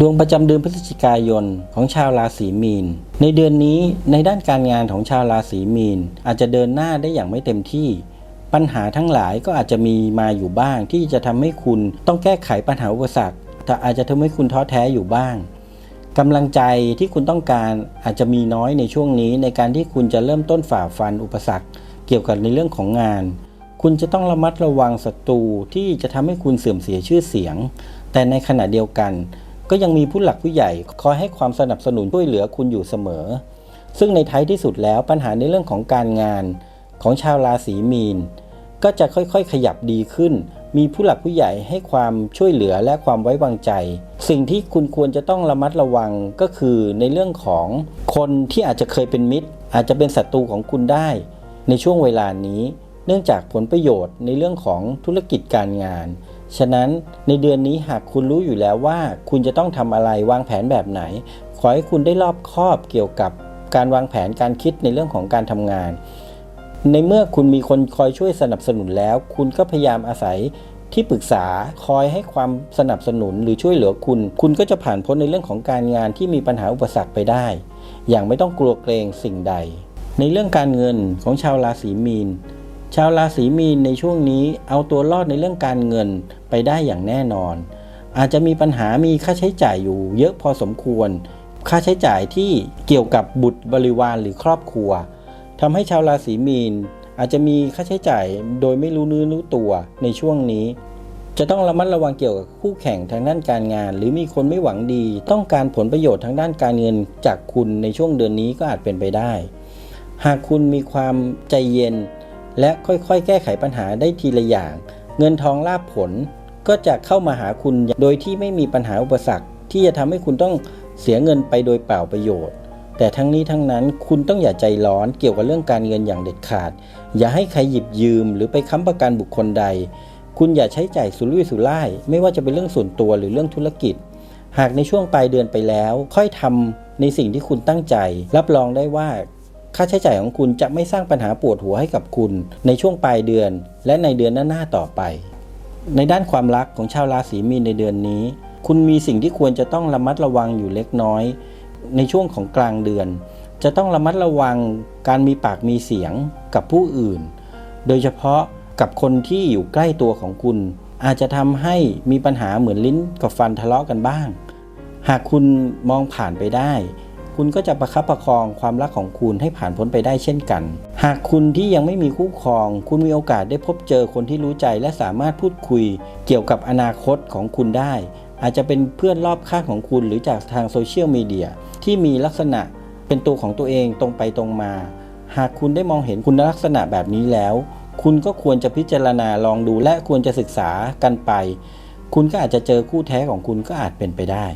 ดวงประจำเดือนพฤศจิกายนของชาวราศีมีน ในเดือนนี้ในด้านการงานของชาวราศีมีน อาจจะเดินหน้าได้อย่างไม่เต็มที่ ปัญหาทั้งหลายก็อาจจะมีมาอยู่บ้าง ที่จะทำให้คุณต้องแก้ไขปัญหาอุปสรรคแต่อาจจะทำให้คุณท้อแท้อยู่บ้างกำลังใจที่คุณต้องการอาจจะมีน้อยในช่วงนี้ ในการที่คุณจะเริ่มต้นฝ่าฟันอุปสรรค เกี่ยวกับในเรื่องของงาน คุณจะต้องระมัดระวังศัตรูที่จะทำให้คุณเสื่อมเสียชื่อเสียง แต่ในขณะเดียวกัน ก็ยังมีผู้หลักผู้ใหญ่คอยให้ความสนับสนุนช่วยเหลือคุณอยู่เสมอ ซึ่งในท้ายที่สุดแล้วปัญหาในเรื่องของการงานของชาวราศีมีน ก็จะค่อยๆ ขยับดีขึ้น มีผู้หลักผู้ใหญ่ให้ความช่วยเหลือและความไว้วางใจ สิ่งที่คุณควรจะต้องระมัดระวังก็คือในเรื่องของคนที่อาจจะเคยเป็นมิตร อาจจะเป็นศัตรูของคุณได้ ในช่วงเวลานี้ เนื่องจากผลประโยชน์ในเรื่องของธุรกิจการงาน ฉะนั้นในเดือนนี้หากคุณรู้อยู่แล้วว่า คุณจะต้องทำอะไรวางแผนแบบไหน ขอให้คุณได้รอบคอบเกี่ยวกับการวางแผนการคิดในเรื่องของการทำงาน ในเมื่อคุณมีคนคอยช่วยสนับสนุนแล้ว คุณก็พยายามอาศัยที่ปรึกษาคอยให้ความสนับสนุนหรือช่วยเหลือคุณ คุณก็จะผ่านพ้นในเรื่องของการงานที่มีปัญหาอุปสรรคไปได้ อย่างไม่ต้องกลัวเกรงสิ่งใด ในเรื่องการเงินของชาวราศีมีน ชาวราศีมีนในช่วงนี้เอาตัวรอดในเรื่องการเงินไปได้อย่างแน่นอน อาจจะมีปัญหามีค่าใช้จ่ายอยู่ เยอะพอสมควร ค่าใช้จ่ายที่เกี่ยวกับบุตรบริวารหรือครอบครัวทำให้ชาวราศีมีน อาจจะมีค่าใช้จ่ายโดยไม่รู้เนื้อรู้ตัวในช่วงนี้ จะต้องระมัดระวังเกี่ยวกับคู่แข่งทางด้านการงาน หรือมีคนไม่หวังดี ต้องการผลประโยชน์ทางด้านการเงินจากคุณในช่วงเดือนนี้ก็อาจเป็นไปได้ หากคุณมีความใจเย็น และค่อยๆ แก้ไขปัญหาได้ทีละอย่าง เงินทองลาภผลก็จะเข้ามาหาคุณโดยที่ไม่มีปัญหาอุปสรรค ที่จะทำให้คุณต้องเสียเงินไปโดยเปล่าประโยชน์ แต่ทั้งนี้ทั้งนั้นคุณต้องอย่าใจร้อนเกี่ยวกับเรื่องการเงินอย่างเด็ดขาด อย่าให้ใครหยิบยืม หรือไปค้ำประกันบุคคลใด คุณอย่าใช้จ่ายสุรุ่ยสุร่าย ไม่ว่าจะเป็นเรื่องส่วนตัวหรือเรื่องธุรกิจ หากในช่วงปลายเดือนไปแล้ว ค่อยทำในสิ่งที่คุณตั้งใจ รับรองได้ว่า ค่าใช้จ่ายของคุณจะไม่สร้างปัญหาปวดหัวให้กับคุณ ในช่วงปลายเดือน และในเดือนหน้าๆต่อไป ในด้านความรักของชาวราศีมีนในเดือนนี้ คุณมีสิ่งที่ควรจะต้องระมัดระวังอยู่เล็กน้อย ในช่วงของกลางเดือน จะต้องระมัดระวังการมีปากมีเสียงกับผู้อื่น โดยเฉพาะกับคนที่อยู่ใกล้ตัวของคุณ อาจจะทำให้มีปัญหาเหมือนลิ้นกับฟันทะเลาะกันบ้าง หากคุณมองผ่านไปได้ คุณก็จะประคับประคองความรักของคุณให้ผ่านพ้นไปได้เช่นกัน หากคุณที่ยังไม่มีคู่ครอง คุณมีโอกาสได้พบเจอคนที่รู้ใจและสามารถพูดคุย เกี่ยวกับอนาคตของคุณได้ อาจจะเป็นเพื่อนรอบข้างของคุณหรือจากทางโซเชียลมีเดียที่มีลักษณะเป็นตัวของตัวเองตรงไปตรงมา หากคุณได้มองเห็นคุณลักษณะแบบนี้แล้ว คุณก็ควรจะพิจารณาลองดูและควรจะศึกษากันไป คุณก็อาจจะเจอคู่แท้ของคุณก็อาจเป็นไปได้